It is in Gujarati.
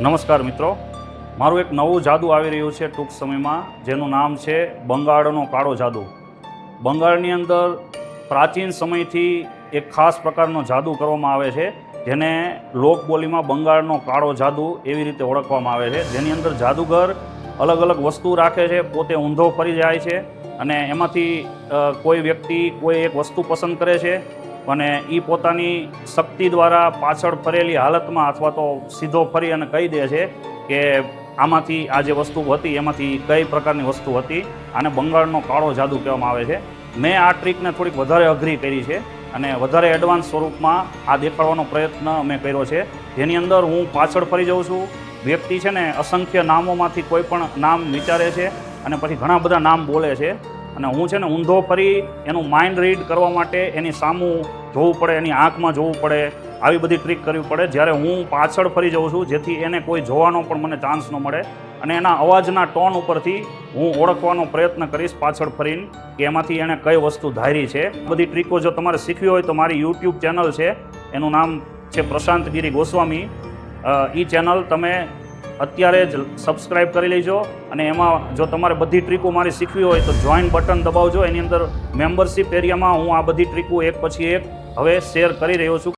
નમસ્કાર મિત્રો. મારું એક નવું જાદુ આવી રહ્યું છે ટૂંક સમયમાં, જેનું નામ છે બંગાળનો કાળો જાદુ. બંગાળની અંદર પ્રાચીન સમયથી એક ખાસ પ્રકારનો જાદુ કરવામાં આવે છે, જેને લોકબોલીમાં બંગાળનો કાળો જાદુ એવી રીતે ઓળખવામાં આવે છે. જેની અંદર જાદુગર અલગ અલગ વસ્તુ રાખે છે, પોતે ઊંધો ફરી જાય છે અને એમાંથી કોઈ વ્યક્તિ કોઈ એક વસ્તુ પસંદ કરે છે અને એ પોતાની શક્તિ દ્વારા પાછળ ફરેલી હાલતમાં અથવા તો સીધો ફરી અને કહી દે છે કે આમાંથી આ જે વસ્તુ હતી, એમાંથી કઈ પ્રકારની વસ્તુ હતી આને બંગાળનો કાળો જાદુ કહેવામાં આવે છે. મેં આ ટ્રીકને થોડીક વધારે અઘરી કરી છે અને વધારે એડવાન્સ સ્વરૂપમાં આ દેખાડવાનો પ્રયત્ન મેં કર્યો છે. જેની અંદર હું પાછળ ફરી જાઉં છું. વ્યક્તિ છે ને અસંખ્ય નામોમાંથી કોઈ પણ નામ વિચારે છે અને પછી ઘણા બધા નામ બોલે છે. અને હું છે ને ઊંધો ફરી એનું માઇન્ડ રીડ કરવા માટે એની સામું જોવું પડે, એની આંખમાં જોવું પડે, આવી બધી ટ્રીક કરવી પડે. જ્યારે હું પાછળ ફરી જાઉં છું, જેથી એને કોઈ જોવાનો પણ મને ચાન્સ ન મળે. અને એના અવાજના ટોન ઉપરથી હું ઓળખવાનો પ્રયત્ન કરીશ પાછળ ફરીને કે એમાંથી એણે કઈ વસ્તુ ધારી છે. બધી ટ્રીકો જો તમારે શીખવી હોય તો મારી યુટ્યુબ ચેનલ છે. એનું નામ છે પ્રશાંત ગિરી ગોસ્વામી. એ ચેનલ તમે અત્યારે જ સબસ્ક્રાઇબ કરી લેજો અને એમાં જો તમારે બધી ટ્રીકો મારી શીખવી હોય તો જોઈન બટન દબાવજો. એની અંદર મેમ્બરશિપ એરિયામાં હું આ બધી ટ્રીકો એક પછી એક હવે શેર કરી રહ્યો છું.